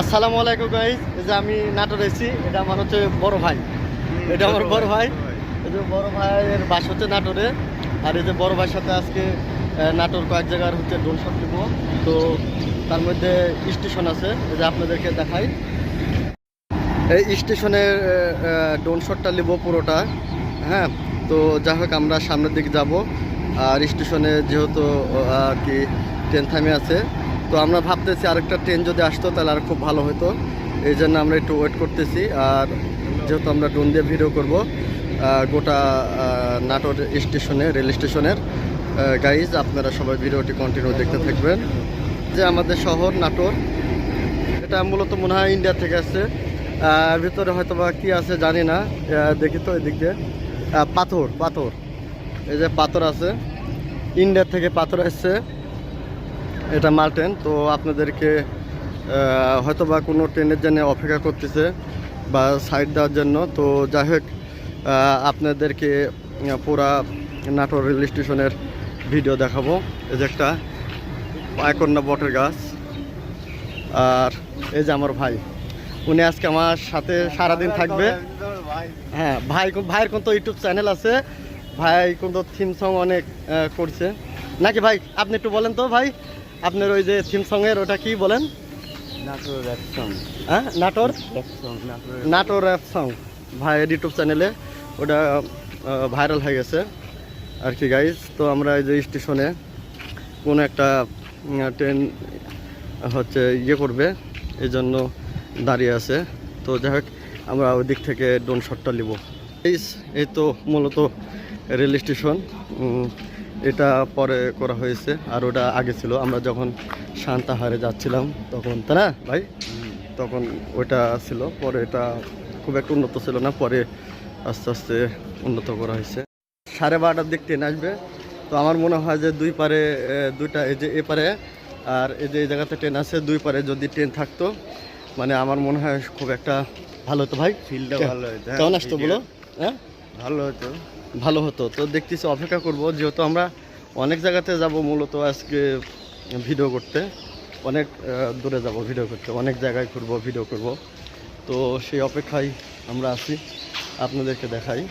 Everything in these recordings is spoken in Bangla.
আসসালামু আলাইকুম গাইস এই যে আমি নাটোর এসেছি, এটা আমার হচ্ছে বড় ভাই। এটা আমার বড় ভাই। এই যে বড় ভাইয়ের বাস হচ্ছে নাটোরে। আর এই যে বড় ভাইয়ের সাথে আজকে নাটোর কয়েক জায়গার হচ্ছে ডোল শট দিব। তো তার মধ্যে স্টেশন আছে। এই যে আপনাদেরকে দেখাই। এই স্টেশনের ডোন শটটা নিব পুরোটা। হ্যাঁ তো যাই হোক, আমরা সামনের দিকে যাব। আর স্টেশনে যেহেতু আর কি ট্রেন থামে আছে। তো আমরা ভাবতেছি আরেকটা ট্রেন যদি আসতো তাহলে আর খুব ভালো হতো। এই জন্য আমরা একটু ওয়েট করতেছি। আর যেহেতু আমরা ড্রোন দিয়ে ভিডিও করব গোটা নাটোর স্টেশনে রেল স্টেশনের গাইজ আপনারা সবাই ভিডিওটি কন্টিনিউ দেখতে থাকবেন। যে আমাদের শহর, নাটোর, এটা মূলত মনে হয় ইন্ডিয়া থেকে আসছে। ভিতরে হয়তো বা কী আছে জানি না। দেখি তো এদিক দিয়ে। পাথর পাথর। এই যে পাথর আছে। ইন্ডিয়া থেকে পাথর এসছে এটা মাল্টেন, তো আপনাদেরকে হয়তো বা কোনো ট্রেনের জন্য অপেক্ষা করতেছে বা সাইড দেওয়ার জন্য। তো যাই হোক আপনাদেরকে পুরা নাটোর রেল স্টেশনের ভিডিও দেখাবো। এই যে একটা পায়কন্যা বটের গাছ। আর এই যে আমার ভাই, উনি আজকে আমার সাথে সারাদিন থাকবে। হ্যাঁ ভাই, ভাইয়ের কোন তো ইউটিউব চ্যানেল আছে। ভাই কোন তো থিম সং অনেক করছে। নাকি ভাই, আপনি একটু বলেন তো ভাই আপনার ওই যে থিম সঙ্গের ওটা কি বলেন? নাটোর অ্যাকশন হ্যাঁ নাটোর? নাটোর সং ভাইয়ের ইউটিউব চ্যানেলে ওটা ভাইরাল হয়ে গেছে। আর কি গাইজ তো আমরা এই যে স্টেশনে কোনো একটা ট্রেন হচ্ছে ইয়ে করবে এই জন্য দাঁড়িয়ে আছে। তো যাই হোক আমরা ওই দিক থেকে ডোন শটটা নিব। এই এই তো মূলত রেল স্টেশন এটা পরে করা হয়েছে আর ওটা আগে ছিল। আমরা যখন শান্তাহারে যাচ্ছিলাম তখন তাই না ভাই? তখন ওইটা ছিল পরে এটা খুব একটা উন্নত ছিল না পরে আস্তে আস্তে উন্নত করা হয়েছে। সাড়ে বারোটার দিক ট্রেন আসবে। তো আমার মনে হয় যে দুই পারে দুইটা এই যে এপারে আর এই যে এই জায়গাতে ট্রেন আছে দুই পারে যদি ট্রেন থাকতো মানে আমার মনে হয় খুব একটা ভালো হতো ভাই। ফিল্ডটা ভালো হতো কেমন আসতো বলো? হ্যাঁ? ভালো হতো। ভালো হতো। তো দেখতেছি অপেক্ষা করব, যেহেতু আমরা অনেক জায়গাতে যাব মূলত আজকে ভিডিও করতে। অনেক দূরে যাব ভিডিও করতে, অনেক জায়গায় ঘুরবো, ভিডিও করব। তো সেই অপেক্ষায় আমরা আছি, আপনাদেরকে দেখাই।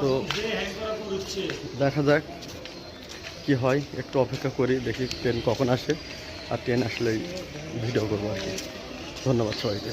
তো দেখা যাক কি হয়, একটু অপেক্ষা করি, দেখি ট্রেন কখন আসে। আর ট্রেন আসলেই ভিডিও করব আর কি। ধন্যবাদ সবাইকে।